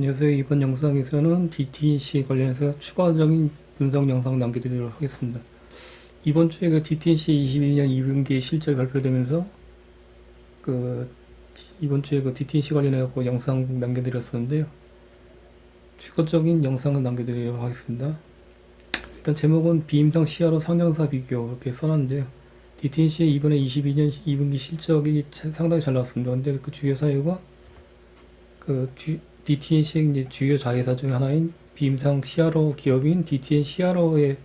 안녕하세요. 이번 영상에서는 DTNC에 관련해서 추가적인 분석 영상 남겨드리도록 하겠습니다. 이번 주에 그 DTNC 22년 2분기 실적 발표되면서 그 이번 주에 그 DTNC 관련해서 영상 남겨드렸었는데요. 추가적인 영상을 남겨드리도록 하겠습니다. 일단 제목은 비임상 시야로 상장사 비교 이렇게 써놨는데요. DTNC의 이번에 22년 2분기 실적이 차- 상당히 잘 나왔습니다. 근데 그 주요 사유가 그 주, DTNC의 이제 주요 자회사 중 하나인 비임상 시야로 기업인 DTN 시야로의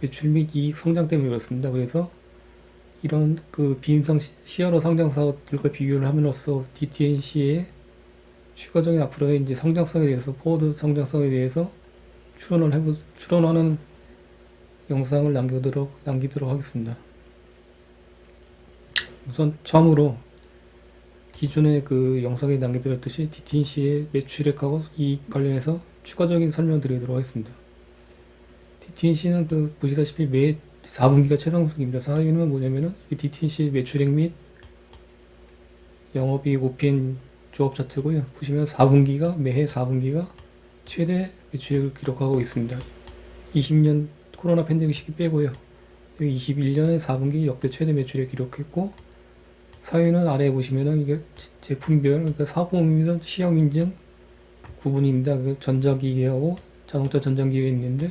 매출 및 이익 성장 때문에 그렇습니다. 그래서 이런 그 비임상 시- 시야로 상장사들과 비교를 함으로써 DTNC의 추가적인 앞으로의 이제 성장성에 대해서 포워드 성장성에 대해서 추론을 해보 추론하는 영상을 남기도록 남기도록 하겠습니다. 우선 처음으로 기존에 그 영상에 남겨드렸듯이 DTNC의 매출액하고 이익 관련해서 추가적인 설명 드리도록 하겠습니다. DTNC는 그 보시다시피 매 4분기가 최상승입니다. 사유는 뭐냐면은 이 DTNC 매출액 및 영업이익 OPN 조합 차트고요. 보시면 4분기가 매해 4분기가 최대 매출액을 기록하고 있습니다. 20년 코로나 팬데믹 시기 빼고요. 21년에 4분기 역대 최대 매출액 기록했고 사유는 아래에 보시면은 이게 지- 제품별 그러니까 사보험이든 시험 인증 구분입니다. 그 전자기기하고 자동차 전장기기가 있는데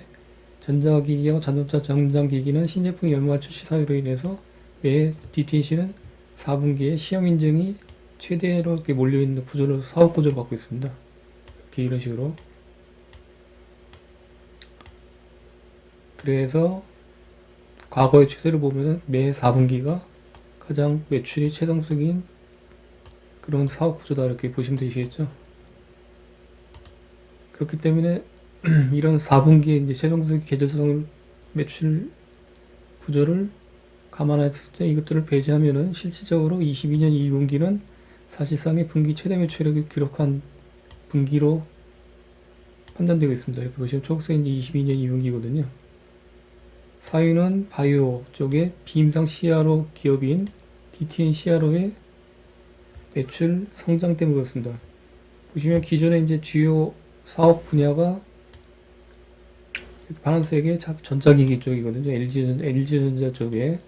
전자기기하고 자동차 전장기기는 신제품 연말 출시 사유로 인해서 매 DTC는 4분기에 시험 인증이 최대로 이렇게 몰려 있는 구조로 사업 구조를 갖고 있습니다. 이렇게 이런 식으로 그래서 과거의 추세를 보면은 매 4분기가 가장 매출이 최상승인 그런 사업 구조다 이렇게 보시면 되시겠죠. 그렇기 때문에 이런 4분기에 이제 최상승 계절성 매출 구조를 감안했을 때 이것들을 배제하면은 실질적으로 22년 2분기는 사실상의 분기 최대 매출액을 기록한 분기로 판단되고 있습니다. 이렇게 보시면 초록색이 이제 22년 2분기거든요. 사유는 바이오 쪽의 비임상 시야로 기업인 DTN 시야로의 매출 성장 때문에 그렇습니다. 보시면 기존에 이제 주요 사업 분야가 파란색의 자- 전자기기 쪽이거든요. LG, LG전자 쪽에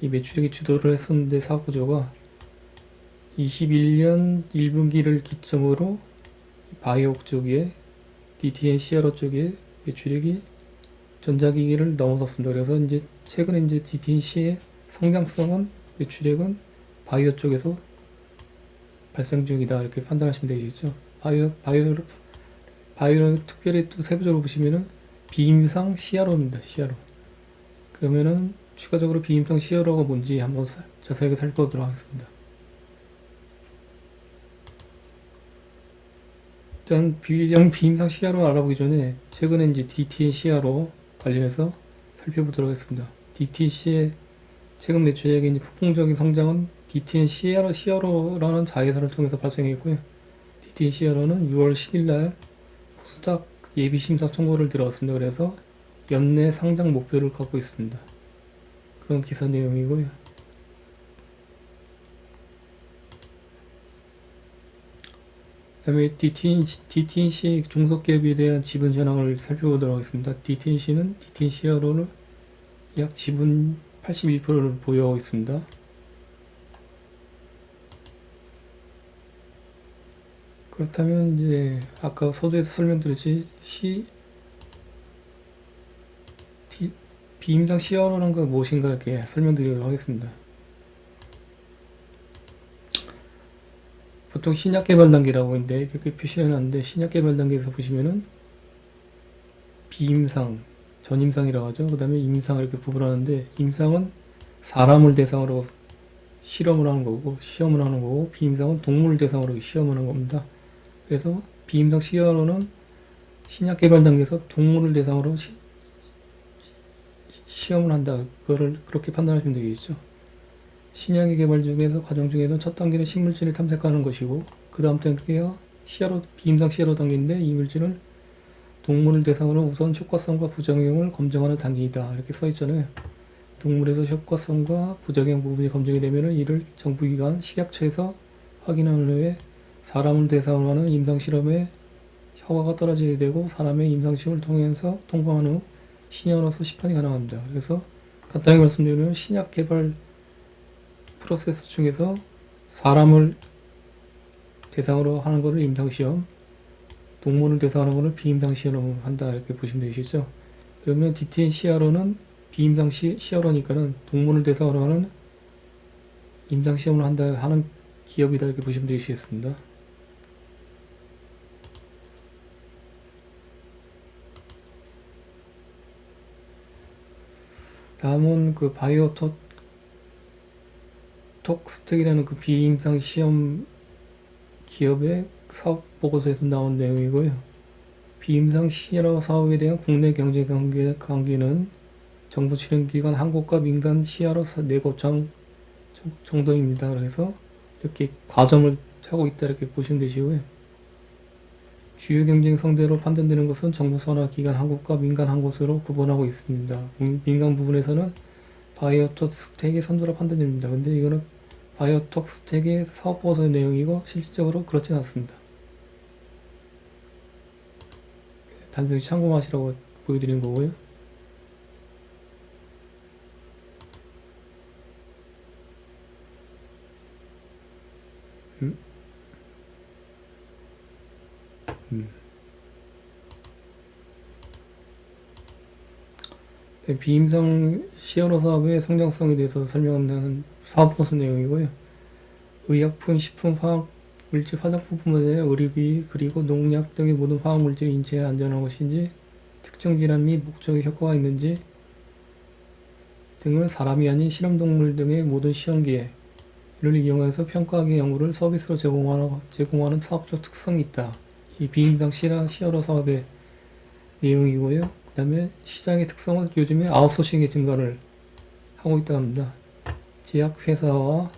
이 매출액이 주도를 했었는데 사업 구조가 21년 1분기를 기점으로 바이오 쪽에 DTN 시야로 쪽에 매출액이 전자기기를 넘어섰습니다. 그래서 이제 최근에 이제 DTC의 성장성은 매출액은 바이오 쪽에서 발생 중이다 이렇게 판단하시면 되겠죠. 바이오 바이오 바이오 특별히 또 세부적으로 보시면은 비임상 시야로입니다. 시야로. 그러면은 추가적으로 비임상 시야로가 뭔지 한번 사- 자세하게 살펴보도록 하겠습니다. 일단 비령 비임상 시야로 알아보기 전에 최근에 이제 DTN 시야로 관련해서 살펴보도록 하겠습니다. DTC의 최근 매출액의 폭풍적인 성장은 DTN 시야로 시야로라는 자회사를 통해서 발생했고요. DTN 시야로는 6월 10일 날 코스닥 예비 심사 청구를 들어왔습니다. 그래서 연내 상장 목표를 갖고 있습니다. 그런 기사 내용이고요. 다음에 DTNC, DTNC 종속기업에 대한 지분 현황을 살펴보도록 하겠습니다. DTNC는 DTNC로는 약 지분 81%를 보유하고 있습니다. 그렇다면 이제 아까 서두에서 설명드렸지 시 디- 비임상 시야로는 건 무엇인가 이렇게 설명드리도록 하겠습니다. 보통 신약 개발 단계라고 있는데 이렇게 표시를 해놨는데 신약 개발 단계에서 보시면은 비임상, 전임상이라고 하죠. 그 다음에 임상 이렇게 구분하는데 임상은 사람을 대상으로 실험을 하는 거고 시험을 하는 거고 비임상은 동물 대상으로 시험을 하는 겁니다. 그래서 비임상 시험으로는 신약 개발 단계에서 동물을 대상으로 시, 시험을 한다. 그거를 그렇게 판단하시면 되겠죠. 신약의 개발 중에서 과정 중에서 첫 단계는 식물진을 탐색하는 것이고 그 다음 단계가 시야로 비임상 시야로 단계인데 이 물질을 동물을 대상으로 우선 효과성과 부작용을 검증하는 단계이다 이렇게 써 있잖아요. 동물에서 효과성과 부작용 부분이 검증이 되면은 이를 정부기관 식약처에서 확인한 후에 사람을 대상으로 하는 임상 실험에 허가가 떨어지게 되고 사람의 임상시험을 통해서 통과한 후 신약으로서 시판이 가능합니다. 그래서 간단하게 말씀드리면 신약 개발 프로세스 중에서 사람을 대상으로 하는 것을 임상시험, 동물을 대상으로 하는 것을 비임상시험으로 한다 이렇게 보시면 되시죠. 그러면 DTN CRO는 비임상 시, 시험이니까는 동물을 대상으로 하는 임상 시험을 한다 하는 기업이다 이렇게 보시면 되시겠습니다. 다음은 그 바이오톡 톡스텍이라는 그 비임상 시험 기업의 사업 보고서에서 나온 내용이고요. 비임상 시러 사업에 대한 국내 경제 관계, 관계는 정부 출연기관 한국과 민간 시야로 네 곳장 정도입니다. 그래서 이렇게 과점을 하고 있다 이렇게 보시면 되시고요. 주요 경쟁 상대로 판단되는 것은 정부 산하 기관 한국과 민간 한 곳으로 구분하고 있습니다. 민- 민간 부분에서는 바이오톡 스택의 선두로 판단됩니다. 근데 이거는 바이오톡 스택의 사업 보고서의 내용이고 실질적으로 그렇진 않습니다. 단순히 참고하시라고 보여드리는 거고요. 네, 비임상 시연호 사업의 성장성에 대해서 설명한다는 사업 보수 내용이고요. 의약품, 식품, 화학 물질, 화장품뿐만 아니라 의료기 그리고 농약 등의 모든 화학 물질이 인체에 안전한 것인지 특정 질환 및 목적의 효과가 있는지 등을 사람이 아닌 실험동물 등의 모든 시험기에 이를 이용해서 평가하기 연구를 서비스로 제공하는, 제공하는 사업적 특성이 있다. 이 비임상 시어러 사업의 내용이고요. 그 다음에 시장의 특성은 요즘에 아웃소싱의 증가를 하고 있다 합니다. 제약 회사와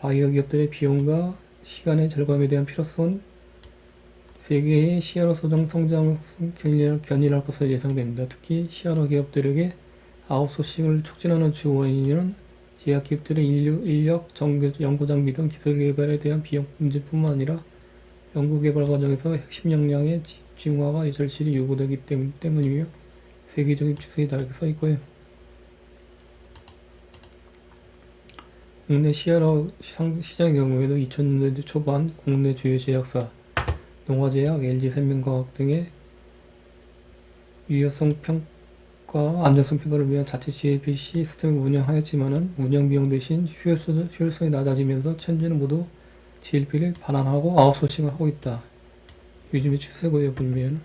바이오 기업들의 비용과 시간의 절감에 대한 필요성은 세계의 시야로 소정 성장을 견인할, 것으로 예상됩니다. 특히 시야로 기업들에게 아웃소싱을 촉진하는 주 원인은 제약 기업들의 인류, 인력, 정규, 연구 장비 등 기술 개발에 대한 비용 문제뿐만 아니라 연구 개발 과정에서 핵심 역량의 집중화가 절실히 요구되기 때문, 때문이며 세계적인 추세에 이렇게 써 있고요. 국내 시장, 시장의 경우에도 2000년대 초반 국내 주요 제약사 농화제약, LG생명과학 등의 유효성 평가, 안전성 평가를 위한 자체 GLP 시스템을 운영하였지만은 운영 비용 대신 효율성, 효율성이 낮아지면서 현재는 모두 GLP를 반환하고 아웃소싱을 하고 있다. 요즘의 추세고요 보면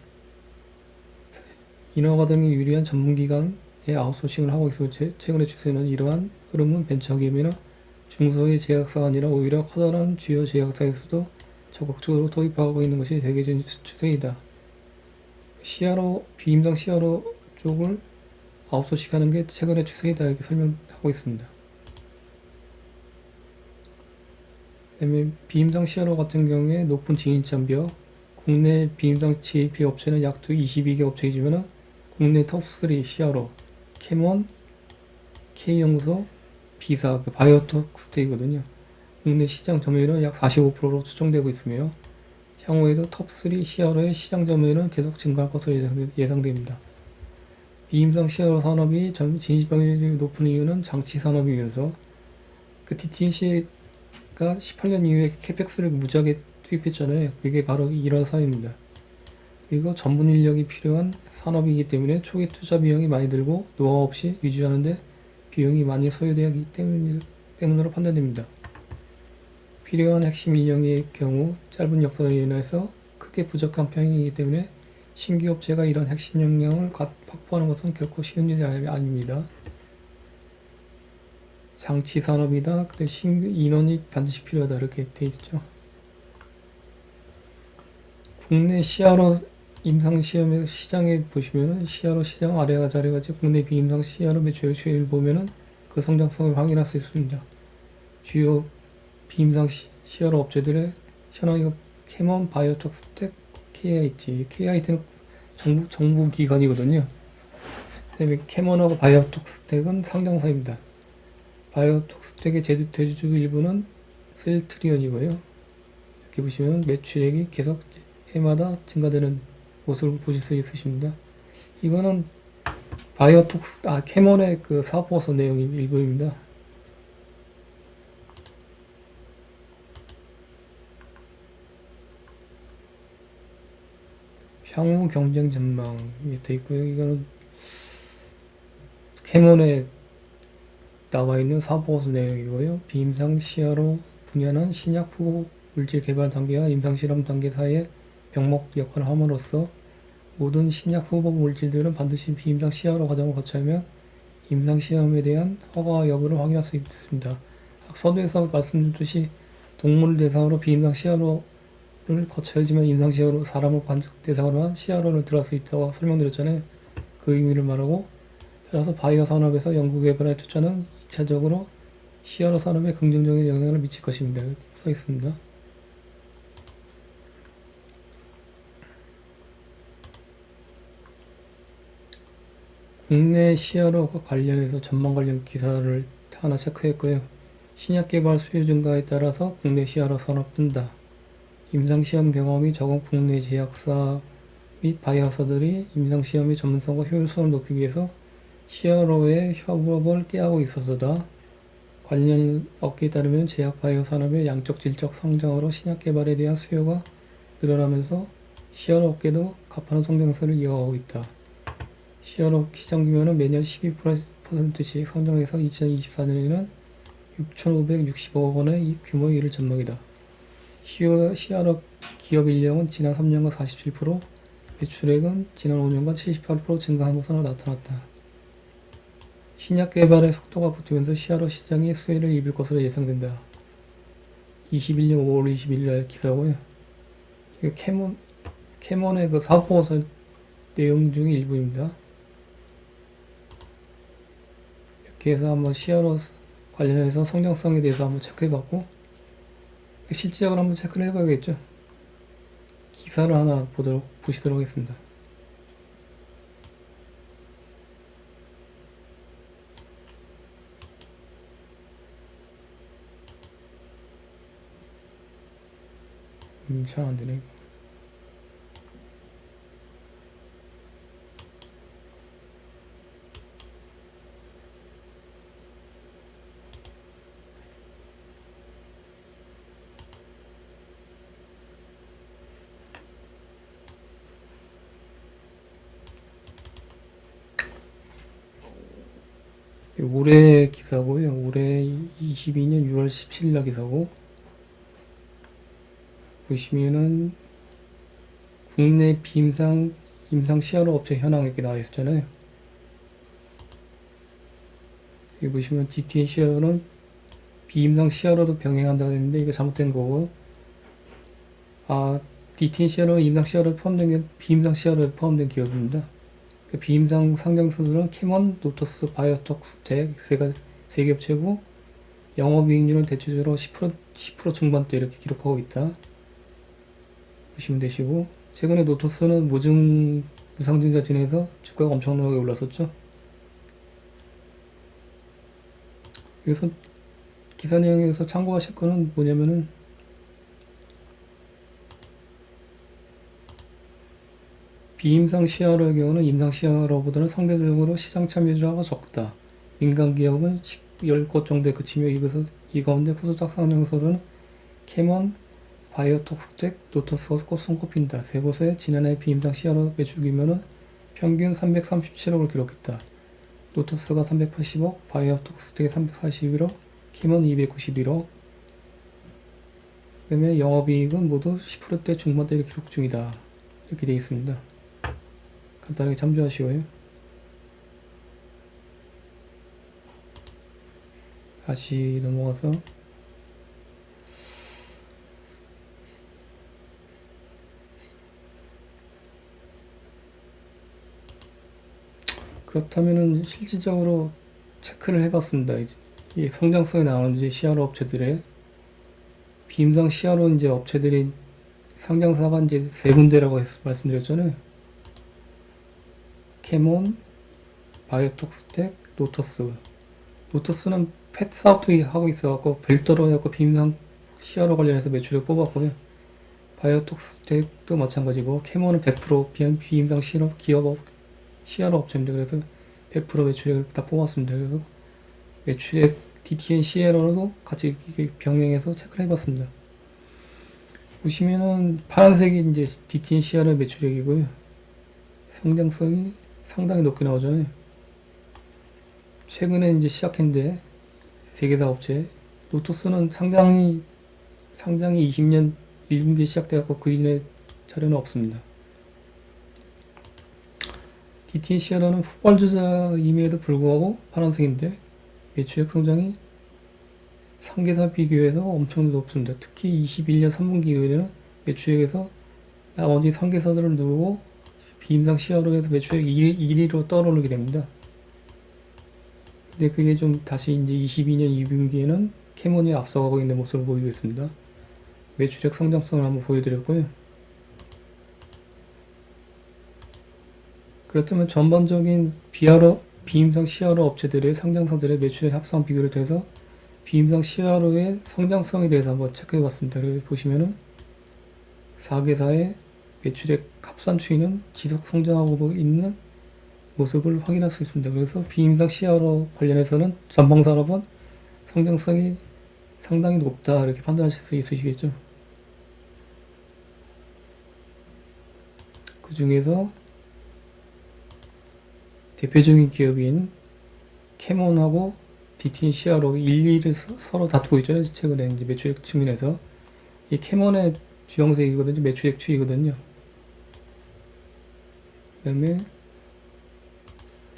인허가 등이 유리한 전문기관에 아웃소싱을 하고 있어 최근의 추세는 이러한 흐름은 벤처기업이나 중소의 제약사가 아니라 오히려 커다란 주요 제약사에서도 적극적으로 도입하고 있는 것이 대개적인 추세이다. 시야로 비임상 시야로 쪽을 아웃소싱하는 게 최근의 추세이다 이렇게 설명하고 있습니다. 그다음에 비임상 시야로 같은 경우에 높은 진입 장벽 국내 비임상 GAP 업체는 약 22개 업체이지만 국내 톱3 시야로 캐몬, K영소, B사, 그 바이오톡 스테이거든요. 국내 시장 점유율은 약 45%로 추정되고 있으며 향후에도 톱3 시야로의 시장 점유율은 계속 증가할 것으로 예상, 예상됩니다. 비임상 시야로 산업이 전 진입장벽이 높은 이유는 장치 산업이면서 그 DTC가 18년 이후에 캐펙스를 무지하게 투입했잖아요. 그게 바로 이런 사유입니다. 그리고 전문 인력이 필요한 산업이기 때문에 초기 투자 비용이 많이 들고 노하우 없이 유지하는데 비용이 많이 소요되기 때문, 때문으로 판단됩니다. 필요한 핵심 인력의 경우 짧은 역사로 인해서 크게 부족한 편이기 때문에 신규 업체가 이런 핵심 역량을 확보하는 것은 결코 쉬운 일이 아닙니다. 장치 산업이다. 근데 신규 인원이 반드시 필요하다 이렇게 돼 있죠. 국내 시야로 임상 시험의 시장에 보시면은 시야로 시장 아래가 자리같이 국내 비임상 시야로 매출 수율 보면은 그 성장성을 확인할 수 있습니다. 주요 비임상 시, 시야로 업체들의 현황이 캐먼, 바이오톡, 스택, KIT. KIT는 정부 정부 기관이거든요. 그다음에 캐먼하고 바이오톡 스택은 상장사입니다. 바이오톡 스택의 제주 대주주 일부는 셀트리온이고요. 이렇게 보시면 매출액이 계속 해마다 증가되는 모습을 보실 수 있으십니다. 이거는 바이오톡스 아 캐몬의 그 사업보고서 내용이 일부입니다. 향후 경쟁 전망이 돼 있고요. 이거는 캐몬에 나와 있는 사업보고서 내용이고요. 비임상 시야로 분야는 신약 후보 물질 개발 단계와 임상 실험 단계 사이에 병목 역할을 함으로써 모든 신약 후보 물질들은 반드시 비임상 시야로 과정을 거쳐야면 임상 시험에 대한 허가 여부를 확인할 수 있습니다. 서두에서 말씀드렸듯이 동물을 대상으로 비임상 시야로를 거쳐야지만 임상 시야로 사람을 대상으로 한 시야로를 들어갈 수 있다고 설명드렸잖아요. 그 의미를 말하고 따라서 바이오 산업에서 연구 개발에 투자는 2차적으로 시야로 산업에 긍정적인 영향을 미칠 것입니다. 써 있습니다. 국내 시야로 관련해서 전망 관련 기사를 하나 체크했고요. 신약 개발 수요 증가에 따라서 국내 시야로 산업 뜬다. 임상 시험 경험이 적은 국내 제약사 및 바이오사들이 임상 시험의 전문성과 효율성을 높이기 위해서 시야로의 협업을 깨하고 있어서다. 관련 업계에 따르면 제약 바이오 산업의 양적 질적 성장으로 신약 개발에 대한 수요가 늘어나면서 시야로 업계도 가파른 성장세를 이어가고 있다. 시야로 시장 규모는 매년 12%씩 성장해서 2024년에는 6,565억 원의 이 규모에 이를 전망이다. 시야, 시야로 기업 인력은 지난 3년간 47%, 매출액은 지난 5년간 78% 증가한 것으로 나타났다. 신약 개발의 속도가 붙으면서 시야로 시장이 수혜를 입을 것으로 예상된다. 21년 5월 21일 날 기사고요. 캐몬 캐몬의 그 사업 보고서 내용 중의 일부입니다. 해서 한번 시야로 관련해서 성장성에 대해서 한번 체크해봤고 실질적으로 한번 체크를 해봐야겠죠. 기사를 하나 보도록 보시도록 하겠습니다. 음, 잘 안 되네. 이거. 이거 올해 기사고요. 올해 22년 6월 17일 날 기사고 보시면은 국내 비임상 임상 시야로 업체 현황 이렇게 나와 있었잖아요. 여기 보시면 DTN 시야로는 비임상 시야로도 병행한다고 했는데 이거 잘못된 거고 아 DTN 시야로는 임상 시야로 포함된 게 비임상 시야로 포함된 기업입니다. 그 비임상 상장사들은 캐먼, 노터스, 바이오톡, 세가 세 겹체고 영업이익률은 대체적으로 10% 10% 중반대 이렇게 기록하고 있다. 보시면 되시고 최근에 노토스는 무증 무상증자 진행해서 주가가 엄청나게 올랐었죠. 여기서 기사 내용에서 참고하실 거는 뭐냐면은 비임상 시야로의 경우는 임상 시야로보다는 상대적으로 시장 참여자가 적다. 민간 기업은 10곳 정도에 그치며 이것을 이 가운데 후수작 상장소로는 캐먼, 바이오톡스텍, 노토스가 손꼽힌다. 세 곳의 지난해 비임상 시야로 매출 규모는 평균 337억을 기록했다. 노토스가 380억, 바이오톡스텍이 341억, 캐먼 291억. 그다음에 영업이익은 모두 10%대 중반대를 기록 중이다. 이렇게 되어 있습니다. 간단하게 참조하시고요. 다시 넘어가서 그렇다면은 실질적으로 체크를 해봤습니다. 이 성장성이 나오는지 시야로 업체들의 비임상 시야로 이제 업체들이 상장사가 이제 세 군데라고 말씀드렸잖아요. 캐몬, 바이오톡스텍, 노터스. 노터스는 펫 사업도 하고 있어갖고 별도로 해갖고 비임상 시야로 관련해서 매출을 뽑았고요. 바이오톡스텍도 마찬가지고 캐모는 100% 비- 비임상 실업 기업 시아로 업체입니다. 그래서 100% 매출액을 다 뽑았습니다. 그래서 매출액 DTN CL로도 같이 병행해서 체크를 해봤습니다. 보시면은 파란색이 이제 DTN CR의 매출액이고요. 성장성이 상당히 높게 나오잖아요. 최근에 이제 시작했는데 세계사 업체 로토스는 상장이 상장이 20년 1분기에 시작되었고 그 이전에 자료는 없습니다. DTN CR는 후발주자임에도 불구하고 파란색인데 매출액 성장이 상계사 비교해서 엄청 높습니다. 특히 21년 3분기 이후에는 매출액에서 나머지 상계사들을 누르고 비임상 시야로 해서 매출액 1, 1위로 떠오르게 됩니다. 근데 그게 좀 다시 이제 22년 2분기에는 캐몬이 앞서가고 있는 모습을 보이고 있습니다. 매출액 성장성을 한번 보여드렸고요. 그렇다면 전반적인 비하로 비임상 시야로 업체들의 상장사들의 매출액 합산 비교를 통해서 비임상 시야로의 성장성에 대해서 한번 체크해 봤습니다. 보시면은 4개사의 매출액 합산 추이는 지속 성장하고 있는 모습을 확인할 수 있습니다. 그래서 비임상 시야로 관련해서는 전방 산업은 성장성이 상당히 높다 이렇게 판단하실 수 있으시겠죠. 그 중에서 대표적인 기업인 캐몬하고 DTN 시야로 1, 2를 서로 다투고 있잖아요. 최근에 이제 매출액 측면에서 이 캐몬의 주황색이거든요. 매출액 추이거든요. 그 다음에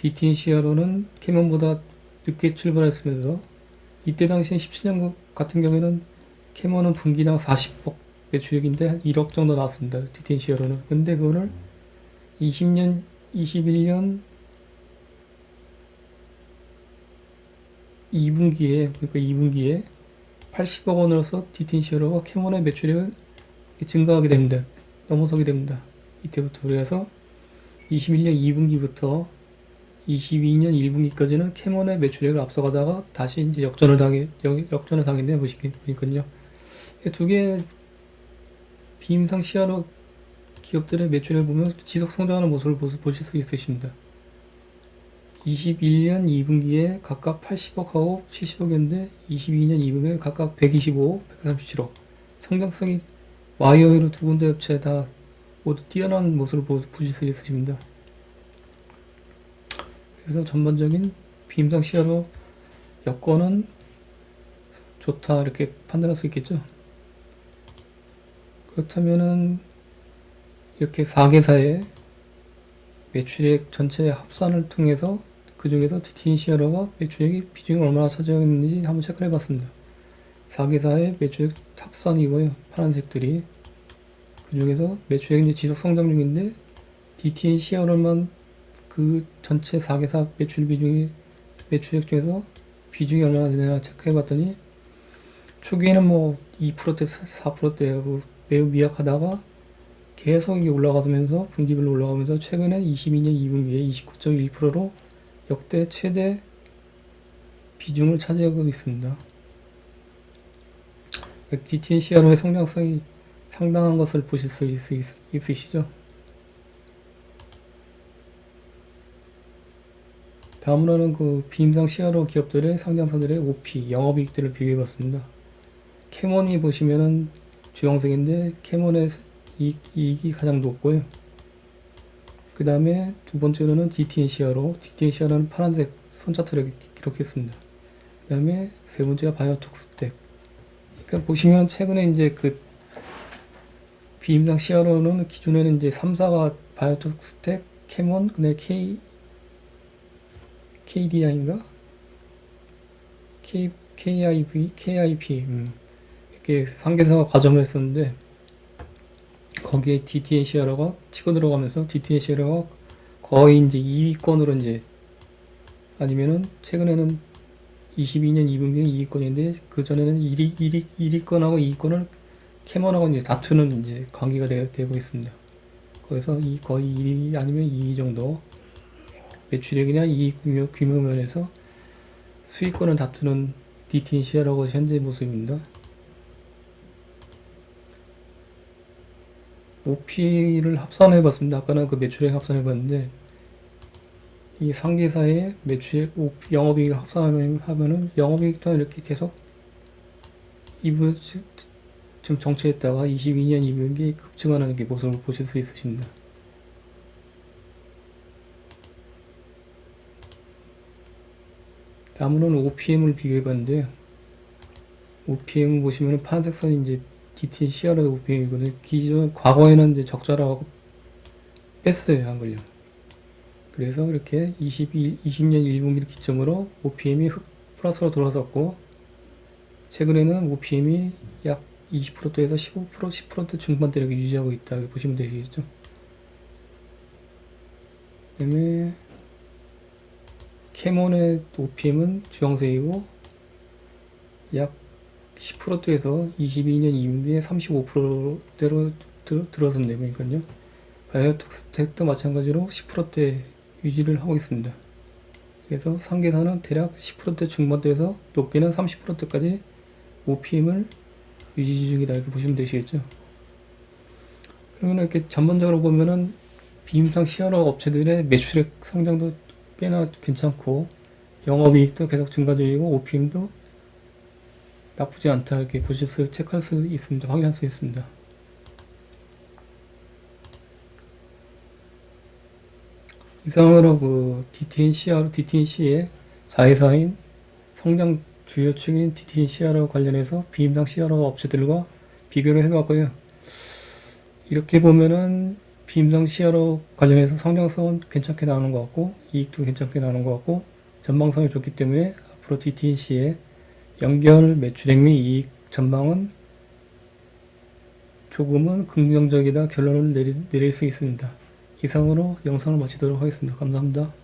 DTN 시야로는 캐몬보다 늦게 출발했으면서 이때 당시엔 17년 같은 경우에는 캐몬은 분기당 40억 매출액인데 1억 정도 나왔습니다. 시야로는. 근데 그거를 20년, 21년 2분기에 그러니까 2분기에 80억 원으로서 DTN 시어로가 캐몬의 매출액을 증가하게 됩니다. 넘어서게 됩니다. 이때부터 그래서 21년 2분기부터 22년 1분기까지는 캐몬의 매출액을 앞서가다가 다시 이제 역전을 당해 역- 역전을 당했는데 보시기 보니까요. 두 개 비임상 시야로 기업들의 매출을 보면 지속 성장하는 모습을 보- 보실 수 있으십니다. 21년 2분기에 각각 80억하고 70억이었는데 22년 2분기에 각각 125, 137억 성장성이 와이어로 두 군데 업체 다 모두 뛰어난 모습을 보, 보실 수 있으십니다. 그래서 전반적인 비임상 시야로 여건은 좋다 이렇게 판단할 수 있겠죠. 그렇다면은 이렇게 4개사의 매출액 전체 합산을 통해서 그 중에서 DTN 시어러가 매출액이 비중이 얼마나 차지하고 있는지 한번 체크를 해봤습니다. 4개사의 매출액 합산이고요. 파란색들이 그 중에서 매출액이 지속 성장 중인데 DTN 시어러만 그 전체 4개사 매출 비중이 매출액 중에서 비중이 얼마나 되냐 체크해 봤더니 초기에는 뭐 2%대 4%대고 매우 미약하다가 계속 이게 올라가면서 분기별로 올라가면서 최근에 22년 2분기에 29.1%로 역대 최대 비중을 차지하고 있습니다. DTN 시야로의 성장성이 상당한 것을 보실 수 있, 있, 있으시죠? 다음으로는 그 비임상 시야로 기업들의 상장사들의 OP, 영업이익들을 비교해봤습니다. 캐몬이 보시면은 주황색인데 캐몬의 이익, 이익이 가장 높고요. 그 다음에 두 번째로는 DTN 시야로, DTN 시야로는 파란색 손차트를 기- 기록했습니다. 그 다음에 세 번째가 바이오톡스텍. 그러니까 보시면 최근에 이제 그 비임상 시야로는 기존에는 이제 3사가 바이오톡스텍, 캐몬, 그다음에 K KDI인가? K KIV, KIP 음. 이렇게 상계사가 과점을 했었는데 거기에 시어러가 치고 들어가면서 시어러가 거의 이제 2위권으로 이제 아니면은 최근에는 22년 2분기에 2위권인데 그 전에는 1위 1위 1위권하고 2위권을 캐먼하고 이제 다투는 이제 관계가 되, 되고 있습니다. 거기서 이 거의 1위 아니면 2위 정도 매출액이나 이익 규모, 규모 면에서 수익권을 다투는 DTN 시어라고 현재 모습입니다. OP를 합산해 봤습니다. 아까는 그 매출액 합산해 봤는데 이 상계사의 매출액, OP, 영업이익을 합산하면 하면은 영업이익도 이렇게 계속 이분 지금 정체했다가 22년 2분기 급증하는 게 모습을 보실 수 있으십니다. 다음으로는 OPM을 비교해 봤는데요. OPM 보시면 파란색 선이 이제 DT CR의 OPM이거든요. 기존 과거에는 이제 적자라고 뺐어요 한걸요. 그래서 이렇게 22, 20년 1분기를 기점으로 OPM이 흑 플러스로 돌아섰고 최근에는 OPM이 약 20%대에서 15% 10% 중반대 이렇게 유지하고 있다 이렇게 보시면 되겠죠. 그 다음에 캐몬의 OPM은 주황색이고 약 10%대에서 22년 2분기에 35%대로 들, 들어섰네요. 그러니까요. 바이오텍스텍도 마찬가지로 10%대 유지를 하고 있습니다. 그래서 상계사는 대략 10%대 중반대에서 높게는 30%대까지 OPM을 유지 중이다 이렇게 보시면 되시겠죠. 그러면 이렇게 전반적으로 보면은 비임상 시연업 업체들의 매출액 성장도 꽤나 괜찮고 영업이익도 계속 증가 중이고 OPM도 나쁘지 않다 이렇게 보실 수 체크할 수 있습니다. 확인할 수 있습니다. 이상으로 그 DTNCR, DTNC의 자회사인 성장 주요층인 DTNCR 관련해서 비임상 CRO 업체들과 비교를 해봤고요. 이렇게 보면은 비임상 CRO 관련해서 성장성은 괜찮게 나오는 것 같고 이익도 괜찮게 나오는 것 같고 전망성이 좋기 때문에 앞으로 DTNC의 연결 매출액 및 이익 전망은 조금은 긍정적이다 결론을 내리, 내릴 수 있습니다. 이상으로 영상을 마치도록 하겠습니다. 감사합니다.